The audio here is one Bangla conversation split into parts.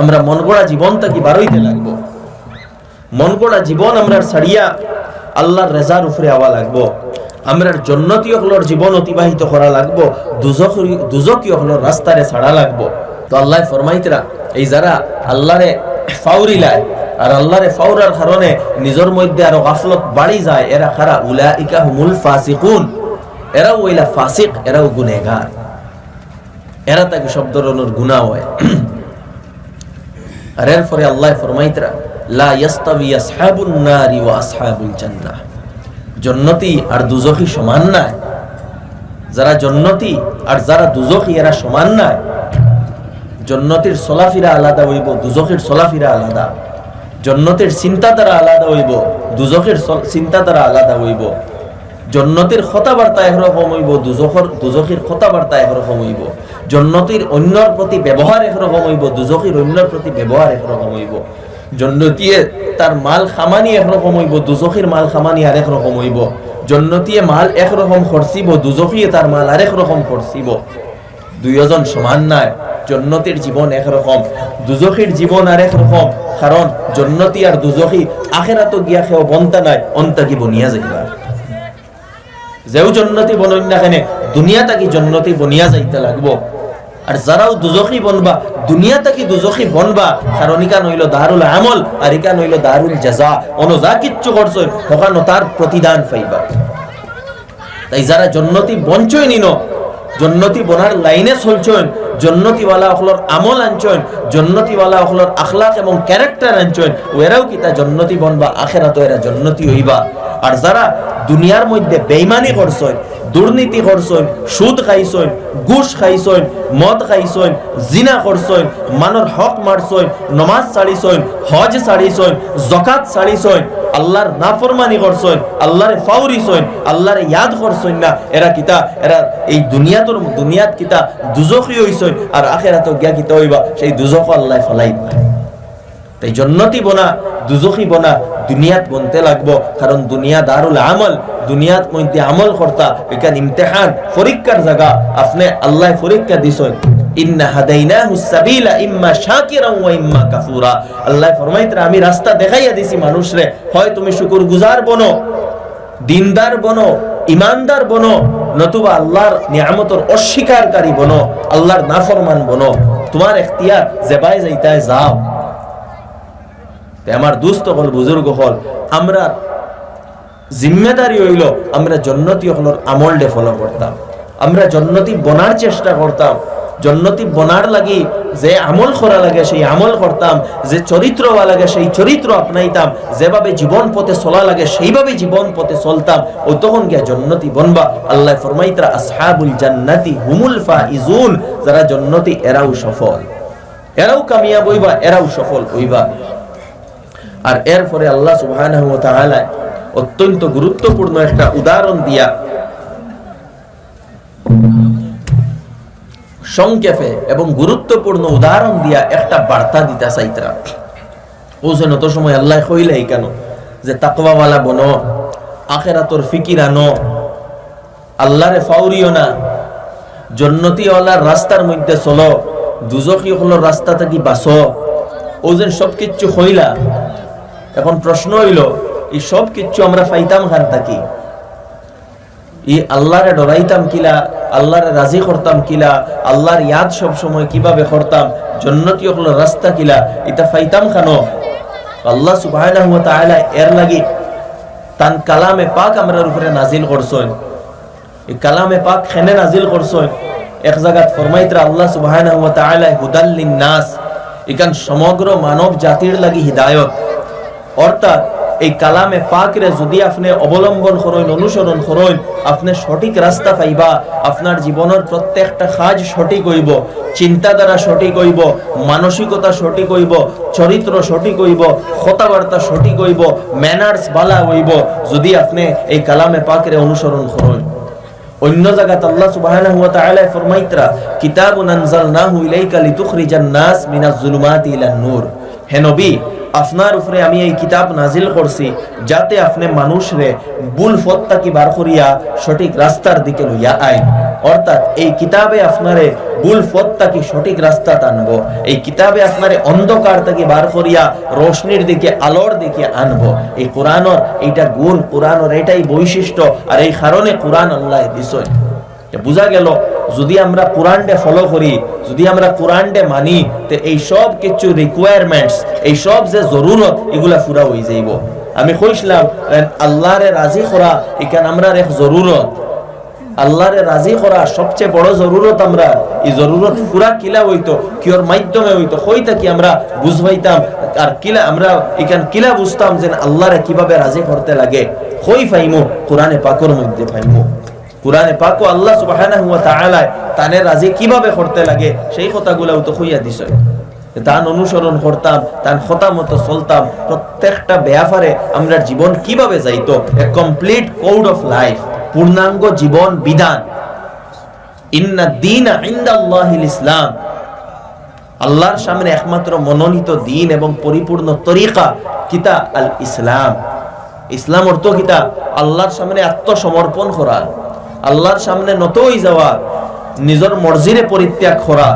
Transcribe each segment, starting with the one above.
আমরা মন গড়া জীবনটা কি বারইতে লাগবো। মন গড়া জীবন আমরা ছাড়িয়া আল্লাহর রেজার উপরে আওয়া লাগবো। আমরার জন্নতীয় হলোর জীবন অতিবাহিত করা লাগবো। দুজকীয় হলোর রাস্তারে ছাড়া লাগবো। তো আল্লাহ ফরমাইতরা, এই যারা আল্লাহরে ফাউরিলায় আর আল্লাহরে ফাউরার কারণে নিজের মধ্যে আরও গাফলত বাড়ি যায়, এরা খারা উলাইকা হুমুল ফাসিকুন। এরাও ওইলা ফাসিক, এরাও গুনেগার। এরা তাকে ধরনের গুণা হয়। আর এরপরে আল্লাহ ফরমাইতরা, লা ইয়াস্তাবি আসহাবুন নারি ওয়া আসহাবুল জান্নাহ। জন্নতি আর দুজখী সমান নাই। যারা জন্নতি আর যারা দুজখী, এরা সমান নাই। জন্নতির সলাফিরা আলাদা হইব, দুজখের সলাফিরা আলাদা। জন্নতের চিন্তাধারা আলাদা হইব, দুজখের চিন্তাধারা আলাদা হইব। জন্নতির কথাবার্তা একরকম হইব, দুজখর, দুজখীর কথাবার্তা একরকম হইব। জন্নতির অন্যর প্রতি ব্যবহার একরকম হইব দুজখীর অন্যর প্রতি ব্যবহার একরকম হইব জন্নতিয়ে তার মাল খামানি একরকম হইব দুজখীর মাল খামানি আরেক রকম হইব জন্নতিয়ে মাল একরকম খরচিব দুজখীয়ে তার মাল আরেক রকম খরচিব দুইজন সমান নাই জন্নতির জীবন একরকম দুজখীর জীবন আরেক রকম কারণ জন্নতি আর দুজখী আখেরা তো গিয়া খেও বনতা নাই, অন্তা কি বনিয়া যাইবা। যেও জন্নতি বনই না কেনে দুনিয়া তাকি জন্নতি বনিয়া যাইতে লাগবো। আর যারাও দুজখী বনবা দুনিয়া তাকি দুজখী বনবা? কারণ ইকা নইল দারুল আমল আর ইকা নইল দারুল জাজা। অনো যা কিচ্ছু করছ ওখানো তার প্রতিদান পাইবা। তাই যারা জন্নতি বঞ্চয় নিন, জন্নতি বনার লাইনে চলছেন জন্নতিওয়ালা অখলর আমল আনছেন জন্নতিওয়ালা অখলর আখলাক এবং ক্যারেক্টার আনছেন ওরাও কিতা জন্নতি বনবা আখেরা তো এরা জন্নতি হইবা। আর যারা দুনিয়ার মধ্যে বেইমানি করছেন, দুর্নীতি করছেন, সুদ খাইছেন, ঘুষ খাইছেন, মদ খাইছেন, জিনা করছেন মানর হক মারছেন, নমাজ ছাড়িছেন, হজ ছাড়িছেন জকাত ছাড়িছেন, আল্লাহর নাফরমানি করছেন, আল্লাহরে ফাউরিছেন, আল্লাহরে ইয়াদ করছেন না, এরা কিতা, এরা এই দুনিয়াতর দুনিয়াত কিতা দুজখী হইছেন আর আখেরাত গিয়া কিতা হইবা, সেই দুজখ আল্লাহ ফলাইবা তাই জন্নতি বনা, দুজখী বনা দুনিয়াত বনতে লাগবো, কারণ দুনিয়া দারুল আমল, দুনিয়াত মধ্যে আমল করতা এখান ইমতেহান পরীক্ষার জায়গা আপনি আল্লাহ পরীক্ষা দিছেন আল্লাহ ফরমাইতরা আমি রাস্তা দেখাইয়া দিছি মানুষরে, হয় তুমি শুকর গুজার বনো, দিনদার বনো, ইমানদার বনো, নতুবা আল্লাহর নিয়ামতর অস্বীকারী বনো, আল্লাহর নাফরমান বনো, তোমার এখতিয়ার জেবাই যাইতায় যাও। আমার দুস্থ হল, বুজুর্গ হল, আমরা জিম্মেদারি হইল, আমরা জন্নতি হলর আমল ডে ফলো করতাম। আমরা জন্নতি বনার চেষ্টা করতাম। জন্নতি বনার লাগি যে আমল করা লাগে, সেই আমল করতাম। যে চরিত্র লাগে, সেই চরিত্র আপনাইতাম। যেভাবে জীবন পথে চলা লাগে, সেইভাবে জীবন পথে চলতাম। ও তখন গিয়া জন্নতি বনবা। আল্লাহ ফরমাইতরা, আসহাবুল জান্নাতি হুমুল ফাইজুন যারা জন্নতি এরাও সফল। এরাও কামিয়াব হইবা, এরাও সফল হইবা। আর এরপরে আল্লাহ তাআলা অত্যন্ত গুরুত্বপূর্ণ একটা উদাহরণ দিয়া সংক্ষেপে এবং গুরুত্বপূর্ণ উদাহরণ দিয়া একটা বার্তা দিতে চাইতরা ও যেন তো সময় আল্লাহ কইলে কেন? যে তাকওয়াওয়ালা বনো, আখেরাতর ফিকির আনো, আল্লাহরে ফাউরিও না, জন্নতিওয়ালার রাস্তার মধ্যে চলো দুজকি হলো রাস্তা থেকে যেন সব কিচ্ছু হইলা এখন প্রশ্ন হইল, এই সব কিচ্ছু আমরা পাইতাম খান থাকি ই আল্লাহরে ডরাইতাম কিলা, আল্লাহরে রাজি করতাম কিলা, আল্লাহর ইয়াদ সব সময় কীভাবে করতাম, জন্নতি হলো রাস্তা কিলা, এটা পাইতাম খানো আল্লাহ তাআলা এর লাগি তান কালামে পাক আমরার উপরে নাজিল করছেন। এই কালামে পাক খেনে নাজিল করছেন? এক জায়গাত ফরমাইতরা আল্লাহ তাআলা হুদাল্লিন নাস এখান সমগ্র মানব জাতির লাগি হিদায়ত। অর্থাৎ এই কালামে পাকরে যদি আপনি অবলম্বন করেন, অনুসরণ করেন, আপনি সঠিক রাস্তা পাইবা, আপনার জীবনের প্রত্যেকটা কাজ সঠিক হইব, চিন্তাধারা সঠিক হইব, মানসিকতা সঠিক হইব, চরিত্র সঠিক হইব, কথাবার্তা সঠিক হইব ম্যানার্স বালা হইব, যদি আপনি এই কালামে পাকরে অনুসরণ করেন। অন্য জায়গাত আল্লাহ সুবহানাহু ওয়া তাআলা ফরমাইতরা, কিতাবুন আনজালনাহু ইলাইকা লিতুখরিজান নাস মিনাজ জুলুমাতি ইলান নূর। হে নবী, আপনার উপরে আমি এই কিতাব নাজিল করছি যাতে আপনি মানুষরে ভুল ফত্তা কি বার করিয়া সঠিক রাস্তার দিকে লইয়া আইন। অর্থাৎ এই কিতাবে আপনারে ভুল পথ তাকে সঠিক রাস্তা টানবো, এই কিতাবে আপনারে অন্ধকার থেকে বার করিয়া রোশনির দিকে, আলোর দিকে আনব। এই কোরআনর, এইটা গুণ, কোরআনর এটাই বৈশিষ্ট্য, আর এই কারণে কোরআন আল্লাহ দিছয় বুঝা গেল যদি আমরা কোরআনডে ফলো করি, যদি আমরা কোরআনডে মানি, তো এই সব কিছু রিকোয়ারমেন্টস এই সব যে জরুরত, এগুলা পুরা হয়ে যাইব। আমি কইছিলাম আল্লাহরে রাজি করা, এখানে আমরা এক জরুরত। আল্লাহরে রাজি করা সবচেয়ে বড় জরুরত আমরা, এই জরুরত পুরা কিলা হইতো কিওর মাধ্যমে হইতো, কইতা কি আমরা বুঝবাইতাম, আর কিলা আমরা এখান কিলা বুঝতাম যে আল্লাহরে কীভাবে রাজি করতে লাগে। কই ফাইমু? কোরআনে পাকর মধ্যে ফাইমু। কোরআনে পাক আল্লাহ সুবহানাহু ওয়া তাআলা তানে রাজি কীভাবে করতে লাগে? সেই কথাগুলাও তো কইয়া দিছে। তান অনুসরণ করতাম তান কথা মতো চলতাম, প্রত্যেকটা ব্যাপারে আমরা জীবন কীভাবে যাইতো? A complete code of life পূর্ণাঙ্গ জীবন বিধান। ইন্না দিন ইন্দাল্লাহিল ইসলাম। আল্লাহর সামনে একমাত্র মনোনীত দিন এবং পরিপূর্ণ তরিকা কিতা আল ইসলাম ইসলাম অর্থ কিতা আল্লাহর সামনে আত্মসমর্পণ করা। আল্লাহর সামনে নতই যাওয়া, নিজের মর্জিরে পরিত্যাগ করা,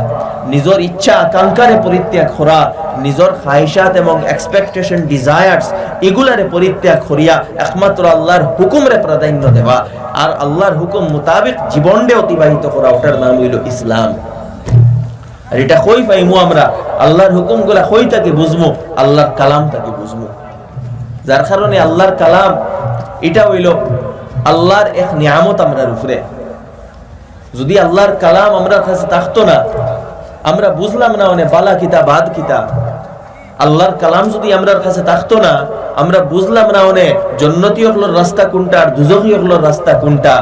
নিজের ইচ্ছা আকাঙ্ক্ষারে পরিত্যাগ করা, নিজের খাইশাত এবং এক্সপেকটেশন ডিজায়ার্স এগুলারে পরিত্যাগ করিয়া একমাত্র আল্লাহর হুকুমরে প্রাধান্য দেওয়া আর আল্লাহর হুকুম মোতাবেক জীবনরে অতিবাহিত করা, ওটার নাম হইল ইসলাম। আর এটা কই পাইমু আমরা? আল্লাহর হুকুমগুলা কই তাকে বুঝমু? আল্লাহর কালাম তাকে বুঝমু। যার কারণে আল্লাহর কালাম, এটা হইল আল্লাহর এক নিয়ামত আমরা উপরে। যদি আল্লাহর কালাম আমরা কাছে থাকতো না, আমরা বুঝলাম না মানে বালা কিতা বাদ কিতা আল্লাহর কালাম যদি আমরার কাছে থাকতো না, আমরা বুঝলাম না মানে জন্নতি হকলোর রাস্তা কোনটা আর দুজকি হকলোর রাস্তা কোনটা।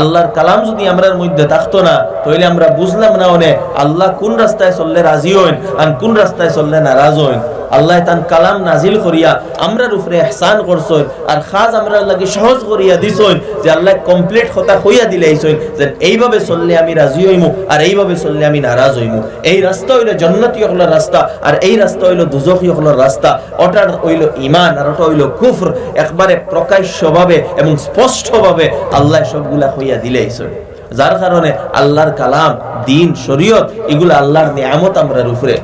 আল্লাহর কালাম যদি আমরার মধ্যে থাকতো না, তাহলে আমরা বুঝলাম না মানে আল্লাহ কোন রাস্তায় চললে রাজি হইন আর কোন রাস্তায় চললে নারাজ হইন। আল্লাহ তান কালাম নাজিল করিয়া আমরার উপরে এহসান করছই আর খাস আমরা লাগি সহজ করিয়া দিছই যে আল্লাহ কমপ্লিট কথা হইয়া দিলে দিলেইছই যে এইভাবে চললে আমি রাজি হইমু আর এইভাবে চললে আমি নারাজ হইমু। এই রাস্তা হইল জন্নতি হকলার রাস্তা আর এই রাস্তা হইল দুজকি হকলার রাস্তা। ওটার হইল ইমান আর ওটা হইল কুফর। একবারে প্রকাশ্যভাবে এবং স্পষ্টভাবে আল্লাহ সবগুলা হইয়া দিলে দিলেইছই যার কারণে আল্লাহর কালাম, দিন, শরীয়ত, এগুলো আল্লাহর নিয়ামত আমরা উপরে।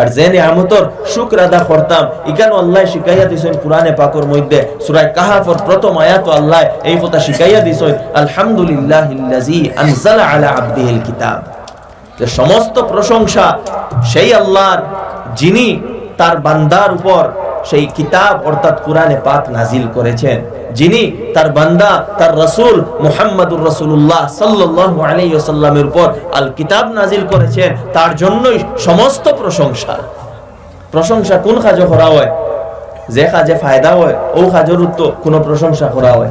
আর যে নিয়ামতর শুক্র আদা করতাম ইকানো আল্লাহ শিখাইয়া দিছেন কোরআনে পাকর মধ্যে। সূরা কাহাফর প্রথম আয়াত আল্লাহ এই কথা শিখাইয়া দিছেন, আলহামদুলিল্লাহিল্লাযী আনজালা আলা আবদিহিল কিতাব। যে সমস্ত প্রশংসা সেই আল্লাহর, যিনি তার বান্দার উপর সেই কিতাব অর্থাৎ কোরআনে পাক নাজিল করেছেন। যিনি তার বান্দা, তার রসুল মুহাম্মদুর রসুল্লাহ সাল্লাল্লাহু আলাইহি উপর আল কিতাব নাজিল করেছেন, তার জন্যই সমস্ত প্রশংসা। প্রশংসা কোন কাজে করা হয়? যে কাজে ফায়দা হয়, ও কাজের উত্তর কোনো প্রশংসা করা হয়।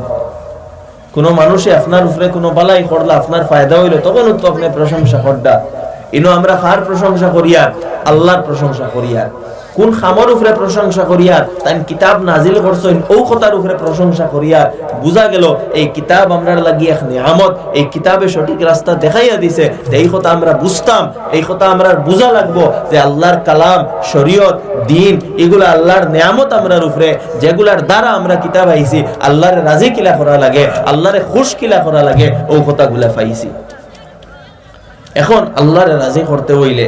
কোনো মানুষে আপনার উপরে কোনো বালাই করলে আপনার ফায়দা হইল, তখন তো আপনি প্রশংসা করডা। ইনো আমরা কার প্রশংসা করিয়া? আল্লাহর প্রশংসা করিয়া। কোন খামর উপরে প্রশংসা করিয়া তাই কিতাব নাজিল করছেন ও কথার উপরে প্রশংসা করিয়া বুঝা গেল, এই কিতাব আমরা লাগি এক নিয়ামত, এই কিতাবে সঠিক রাস্তা দেখাইয়া দিছে এই কথা আমরা বুঝতাম, এই কথা আমরা বুঝা লাগবো যে আল্লাহর কালাম, শরীয়ত, দিন, এগুলো আল্লাহর নিয়ামত আমরার উপরে, যেগুলার দ্বারা আমরা কিতাব আইছি, আল্লাহরে রাজি কিলা করা লাগে, আল্লাহরে খুশ কিলা করা লাগে ও কথাগুলা পাইছি। এখন আল্লাহরে রাজি করতে হইলে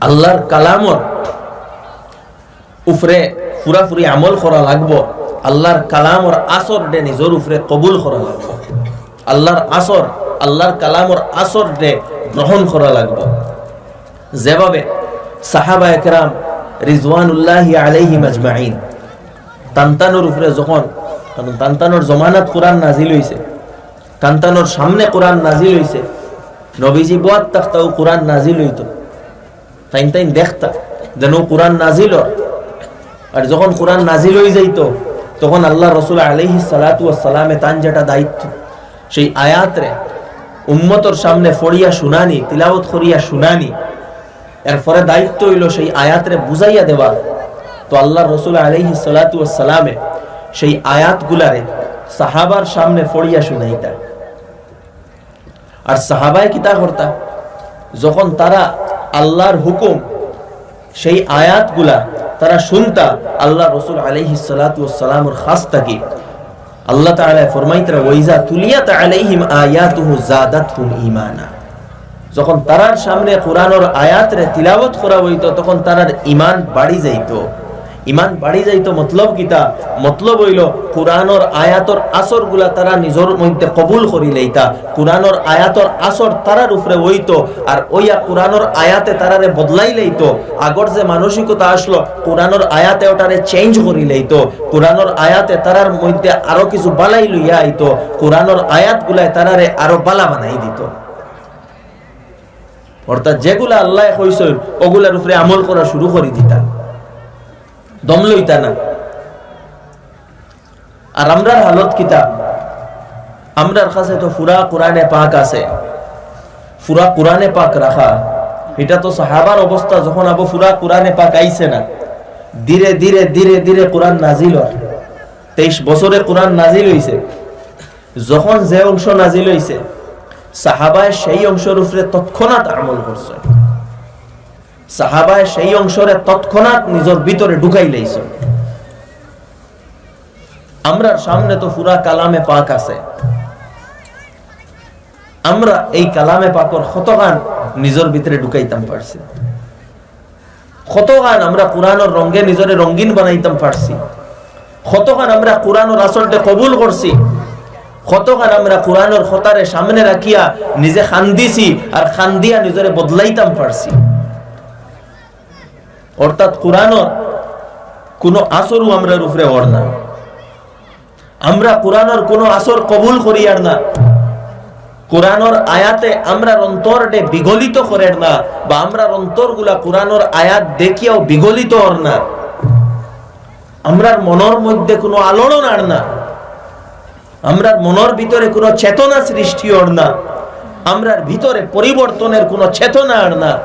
আল্লাহর কালামর উপরে পুরাপুরি আমল করা লাগবো, আল্লাহর কালামর আসর ডে নিজের উপরে কবুল করা লাগবো। আল্লাহর আসর, আল্লাহর কালামর আসর ডে গ্রহণ করা লাগবো। যেভাবে সাহাবা একরাম রিজওয়ানুল্লাহি আলাইহি মাজমাইন তান্তানোর উপরে যখন, কারণ তান্তানোর জমানাত কোরআন নাজিল হইছে, তান্তানোর সামনে কোরআন নাজিল হইছে, নবীজি বুয়াত তাখতাও কোরআন নাজিল হইতো। তাইন তাইন দেখতা, যেন কোরআন নাজিল আর যখন কোরআন নাজিল হয়ে যাইতো, তখন আল্লাহ রসুল আলহি সালাতু সালামে তান যেটা দায়িত্ব, সেই আয়াতরে উম্মতর সামনে ফড়িয়া শুনানি তিলাবত করিয়া শুনানি, এরপরে দায়িত্ব হইল সেই আয়াতরে বুঝাইয়া দেওয়া। তো আল্লাহ রসুল আলহি সালাতু সালামে সেই আয়াতগুলারে সাহাবার সামনে ফড়িয়া শুনাইতা। আর সাহাবায় কিতা করতা, যখন তারা আল্লাহর হুকুম, সেই আয়াতগুলা তারা শুনতা আল্লাহ রসুল আলহি সালাতামর খাস থাকি আল্লাহ তাআলা ফরমাইতরা ওয়াইজা তুলিয়াত আলাইহিম আয়াতুহু জাদাতহুম ঈমানা। যখন তারার সামনে কোরআনের আয়াতরে তিলাওয়াত করা হইতো, তখন তারার ঈমান বাড়ি যাইতো। ইমান বাড়ি যাইতো, মতলব কিতা? মতলব হইল কোরআনর আয়াতর আসরগুলা তারা নিজের মধ্যে কবুল করি লইতা। কোরআনর আয়াতর আসর তারার উপরে হইতো আর ওইয়া কোরআনর আয়াতে তারারে বদলাই লইতো। আগর যে মানসিকতা আসলো কোরআনর আয়াতে ওটারে চেঞ্জ করি লইতো। কোরআনর আয়াতে তারার মধ্যে আরও কিছু বালাই লইয়া আইতো। কোরআনর আয়াত গুলায় তারারে আরও বালা বানাই দিত। অর্থাৎ যেগুলা আল্লাহ কইসল ওগুলার উপরে আমল করা শুরু করে দিতা। দম লইতা না। আর আমরার হালত কিতা? আমরার কাছে তো ফুরা কোরআনে পাক আছে। ফুরা কোরআনে পাক রাখা। এটা তো সাহাবার অবস্থা, যখন আবু ফুরা কোরআনে পাক আইছে না, ধীরে ধীরে ধীরে ধীরে কোরআন নাজিল তেইশ বছরে কোরআন নাজিল হইছে। যখন যে অংশ নাজিল হইছে, সাহাবায় সেই অংশের উপরে তৎক্ষণাৎ আমল করছে। সাহাবায় সেই অংশরে তৎক্ষণাৎ নিজের ভিতরে ঢুকাই লাইছ। আমরা সামনে তো পুরা কালামে পাক আছে। আমরা এই কালামে পাকর শতগান নিজের ভিতরে ঢুকাইতাম পারছি। শতগান আমরা কোরআনের রঙে নিজরে রঙিন বানাইতাম পারছি। শতগান আমরা কোরআনের আসলতে কবুল করছি। কতখান আমরা কোরআনের খতারে সামনে রাখিয়া নিজে খান্দিছি আর খান্দিয়া নিজরে বদলাইতাম পারছি। অর্থাৎ কোরআনর কোনো আসরও আমরা উপরে ওর না। আমরা কোরআনর কোনো আসর কবুল করি আর না। কোরআনর আয়াতে আমরা বিগলিত করেন না বা আমরা অন্তরগুলা কোরআনর আয়াত দেখিয়াও বিগলিত না। মনের মধ্যে কোনো আলোড়ন আর না। আমরার মনের ভিতরে কোনো চেতনা সৃষ্টি হর না। আমরার ভিতরে পরিবর্তনের কোনো চেতনা আর না।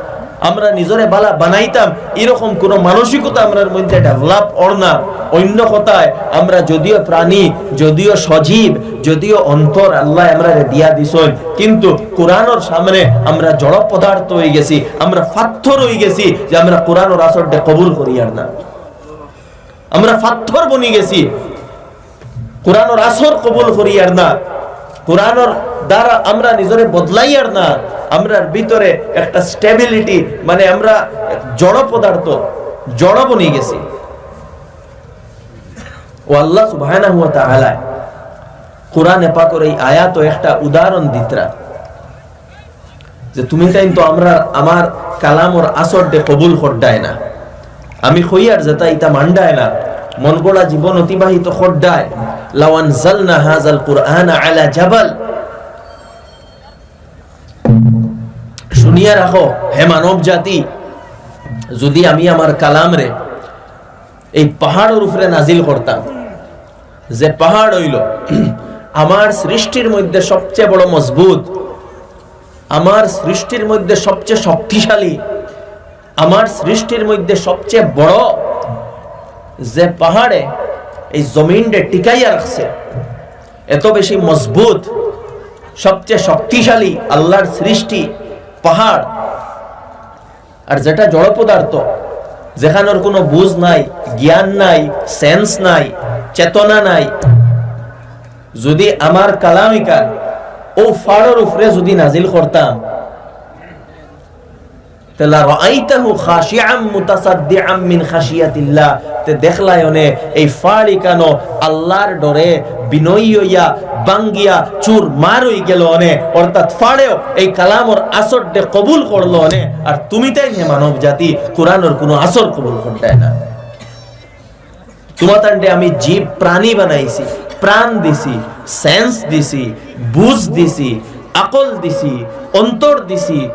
আমরা নিজরে বালা বানাইতাম, এরকম কোন মানসিকতা আমরার মধ্যে ডেভেলপ ওর না। অন্য কথায়, আমরা যদিও প্রাণী, যদিও সজীব, যদিও অন্তর, আল্লাহ আমরা দিয়া দিছন। কিন্তু কোরআনর সামনে আমরা জড় পদার্থ হয়ে গেছি, আমরা ফাথর হয়ে গেছি যে আমরা কোরআনর আসরটা কবুল করি আর না। আমরা ফাথর বনি গেছি, কোরআনর আসর কবুল করি আর না। কোরআনর দ্বারা আমরা নিজরে বদলাই আর না। আমরার ভিতরে একটা স্টেবিলিটি মানে আমরা জড় পদার্থ, জড় বনে গেছি। ও আল্লাহ সুবহানাহু ওয়া তাআলা কোরআনে পাকের এই আয়াত একটা উদাহরণ দিতরা। যে তুমি তাই তো আমরা আমার কালামর আসর দে কবুল করডায় না। আমি কইয়ার যেটা ইতা মান্ডায় না। মন গড়া জীবন অতিবাহিত করডায়। লাওয়ান জালনা হাজাল কুরআন আলা জাবাল। শুনিয়া রাখো, হে মানব জাতি। যদি আমি আমার কালাম রে এই পাহাড়ের উপরে নাজিল করতাম, যে পাহাড় হইল আমার সৃষ্টির মধ্যে সবচেয়ে বড় মজবুত, আমার সৃষ্টির মধ্যে সবচেয়ে শক্তিশালী, আমার সৃষ্টির মধ্যে সবচেয়ে বড় যে পাহাড়ে এই জমিনটা টিকাইয়া রাখছে, এত বেশি মজবুত, সবচেয়ে শক্তিশালী আল্লাহর সৃষ্টি পাহাড়। আর যেটা জড় পদার্থ, যেখানের কোনো বুঝ নাই, জ্ঞান নাই সেন্স নাই, চেতনা নাই, যদি আমার কালামিকা ও ফাড়ের উপরে যদি নাজিল করতাম কবুল করল অনে আর তুমি তাই হে মানব জাতি কোরআনের কোনো আসর কবুল করতে না। তোমাতান্ডে আমি জীব প্রাণী বানাইছি, প্রাণ দিছি সেন্স দিছি, বুঝ দিছি, আকল দিছি, অন্তর দিছি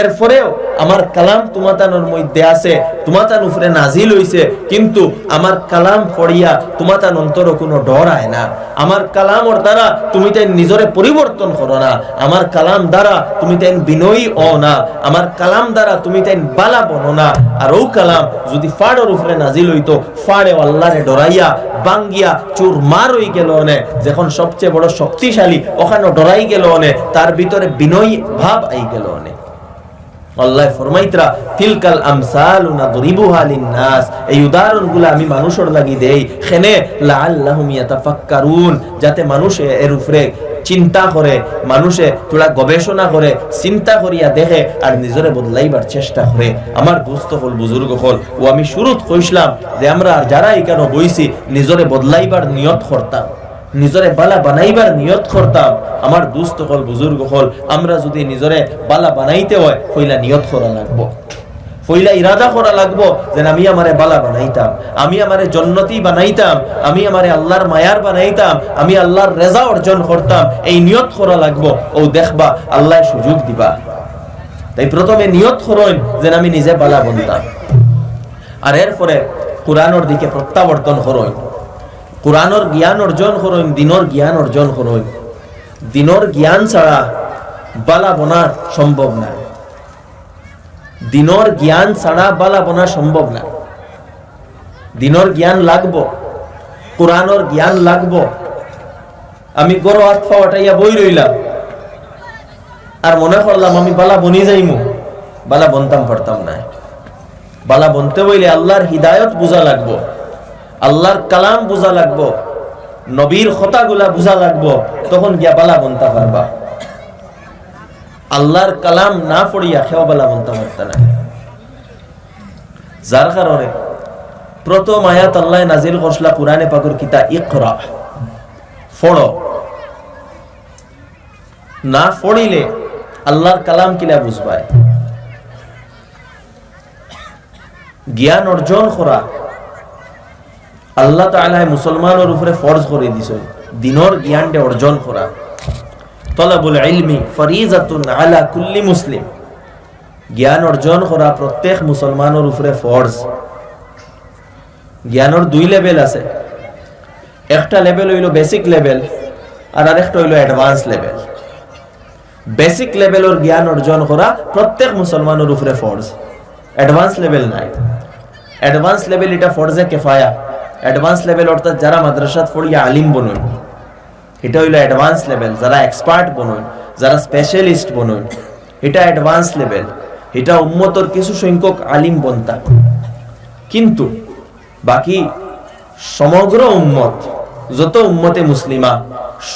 এরপরেও আমার কালাম তোমাতানোর মধ্যে আছে তোমাতান উপরে নাজিল হইছে, কিন্তু আমার কালাম পড়িয়া তোমাতান অন্তর কোনো ডর আয় না। আমার কালামর দ্বারা তুমি তাই নিজরে পরিবর্তন করো না। আমার কালাম দ্বারা তুমি তাই বিনয়ী ও না। আমার কালাম দ্বারা তুমি তাই বালা বনো না। আর ও কালাম যদি ফাড়ের উপরে নাজিল হইতো, ফাড়ে আল্লাহরে ডরাইয়া বাঙ্গিয়া চুর মার হই গেল অনে যখন সবচেয়ে বড় শক্তিশালী ওখানে ডরাই গেল অনে তার ভিতরে বিনয়ী ভাব আই গেল অনে আল্লাহ ফরমাইতরা, তিলকাল আমসালু এই আমি মানুষের লাগি দেই। খেনে যাতে মানুষে এর উপরে চিন্তা করে, মানুষে তোরা গবেষণা করে, চিন্তা করিয়া দেখে আর নিজরে বদলাইবার চেষ্টা করে। আমার দুস্থ হল, বুজুর্গ হল, ও আমি শুরুত কইসলাম যে, আমরা আর যারা এখানে বইছি, নিজরে বদলাইবার নিয়ত করতাম নিজরে বালা বানাইবার নিয়ত করতাম। আমার দুস্থ হল, বুজুর্গ হল, আমরা যদি নিজরে বালা বানাইতে হয় কইলা নিয়ত করা লাগবো। ফইলা ইরাদা করা লাগবো যে আমি আমারে বালা বানাইতাম। আমি আমারে জন্নতি বানাইতাম, আমি আমারে আল্লাহর মায়ার বানাইতাম, আমি আল্লাহর রেজা অর্জন করতাম, এই নিয়ত করা লাগবো। ও দেখবা, আল্লাহ সুযোগ দিবা। তাই প্রথমে নিয়ত করইন যে আমি নিজে বালা বনতাম। আর এরপরে কোরআনের দিকে প্রত্যাবর্তন করইন কোরআনের জ্ঞান অর্জন করইন দিনর জ্ঞান অর্জন করইন দিনর জ্ঞান ছাড়া বালা বনা সম্ভব না দিনর জ্ঞান ছাড়া বালা বনা সম্ভব না দিনর জ্ঞান লাগবো কোরআনর জ্ঞান লাগবো। আমি গরো হাত পা ওটাইয়া বই রইলাম আর মনে করলাম আমি বালা বনি যাইমু। বালা বনতাম পারতাম না বালা বনতে বইলে আল্লাহর হিদায়ত বুঝা লাগবো। আল্লাহর কালাম বুঝা লাগবো, নবীর কথাগুলা বুঝা লাগবো, তখন গিয়া বালা বনতে পারবা। আল্লাহর কালাম না পড়িয়া খেও বেলা বলতে পারত না। যার কারণে প্রথম আয়াত আল্লাহ নাজিল করসলা কোরআনে পাকুর কিতা ইকরা। ফড়ো না পড়িলে আল্লাহর কালাম কিলা বুঝবায়? জ্ঞান অর্জন করা। আল্লাহ তাআলা মুসলমানের উপরে ফরজ করে দিছে। দিনর জ্ঞানটা অর্জন করা। তলাবুল ইলমি ফরিজাতুন আলা কুল্লি মুসলিম। জ্ঞান অর্জন করা প্রত্যেক মুসলমানের উপরে ফরজ। জ্ঞানের দুই লেভেল আছে। একটা লেভেল হইল বেসিক লেভেল, আর আরেকটা হইল অ্যাডভান্স লেভেল। বেসিক লেভেলের জ্ঞান অর্জন করা প্রত্যেক মুসলমানের উপরে ফরজ। অ্যাডভান্স লেভেল নাই। অ্যাডভান্স লেভেল এটা ফরজে কেফায়া। অ্যাডভান্স লেভেল অর্থাৎ যারা মাদ্রাসাত পড়িয়া আলিম বনুন। এটা হইল অ্যাডভান্স লেভেল যারা এক্সপার্ট বনুন, যারা স্পেশালিস্ট বনুন, এটা অ্যাডভান্স লেভেল এটা উম্মতর কিছু সংখ্যক আলিম বনতা। কিন্তু বাকি সমগ্র উম্মত, যত উম্মতে মুসলিমা,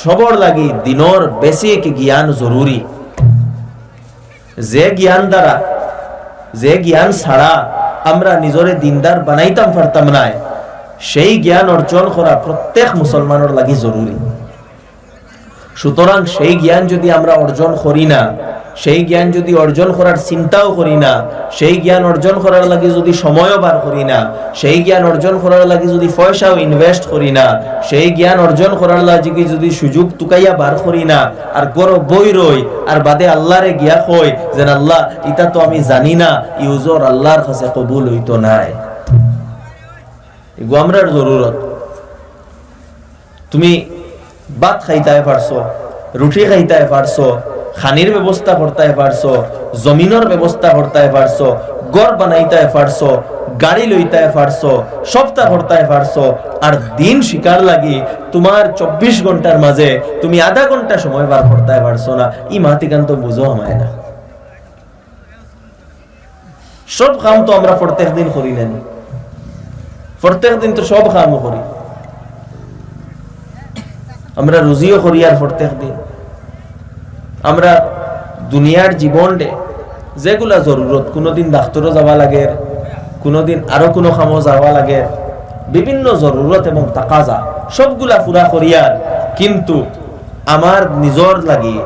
সবর লাগি দিনর বেসিক জ্ঞান জরুরি। যে জ্ঞান দ্বারা, যে জ্ঞান ছাড়া আমরা নিজরে দিনদার বানাইতাম পারতাম না সেই জ্ঞান অর্জন করা প্রত্যেক মুসলমানের লাগি জরুরি সুতরাং সেই জ্ঞান যদি আমরা অর্জন করি না, সেই জ্ঞান যদি অর্জন করার চিন্তাও করি না, সেই জ্ঞান অর্জন করার লাগে যদি সময়ও বার করি না, সেই জ্ঞান অর্জন করার লাগে যদি পয়সাও ইনভেস্ট করি না, সেই জ্ঞান অর্জন করার লাগে যদি সুযোগ তুকাইয়া বার করি না, আর গর বই রই, আর বাদে আল্লাহরে গিয়া কই যেন আল্লাহ ইটা তো আমি জানি না ইউজর আল্লাহর কাছে কবুল হইতো নাই। এগো আমরার জরুরত। তুমি ভাত খাইতে পারছ, রুটি খাইতে পারছ, খানির ব্যবস্থা করতে পারছ জমিনের ব্যবস্থা করতে পারছ গড় বানাইতে পারছ, গাড়ি লইতে পারছ, সপ্তাহ করতে পারছ, আর দিন শিকার লাগি তোমার চব্বিশ ঘণ্টার মাঝে তুমি আধা ঘণ্টা সময় বার করতে পারছ না। ই মাতিকান তো বুঝো আমায় না। সব কাম তো আমরা প্রত্যেক দিন করি না প্রত্যেক দিন তো সব কামও করি। আমরা রুজিও করি আর প্রত্যেক দিন। আমরা দুনিয়ার জীবনে যেগুলা জরুরত, কোনোদিন ডাক্তরও যাওয়া লাগে, কোনোদিন আরও কোনো কামও যাওয়া লাগে, বিভিন্ন জরুরত এবং তাকাজা, সবগুলা পুরা করিয়ার কিন্তু আমার নিজর লাগি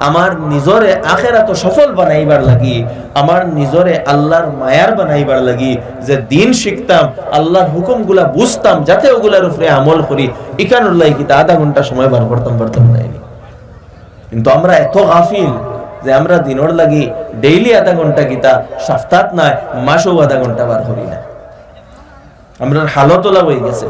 আমার নিজরে আখেরা তো সফল বানাইবার লাগি আমার নিজরে আল্লাহর মায়ার বানাইবার লাগি যে দিন শিখতাম আল্লাহর হুকুমগুলা বুঝতাম যাতে ওগুলার উপরে আমল করি ইকানুল্লাহ কিতা আধা ঘণ্টা সময় বার করতাম পারতাম নাইনি কিন্তু আমরা এত গাফিল যে আমরা দিনর লাগি ডেইলি আধা ঘণ্টা গীতা সপ্তাহ নয় মাসও আধা ঘণ্টা বার করি না আমরা হালত লাভ হয়ে গেছে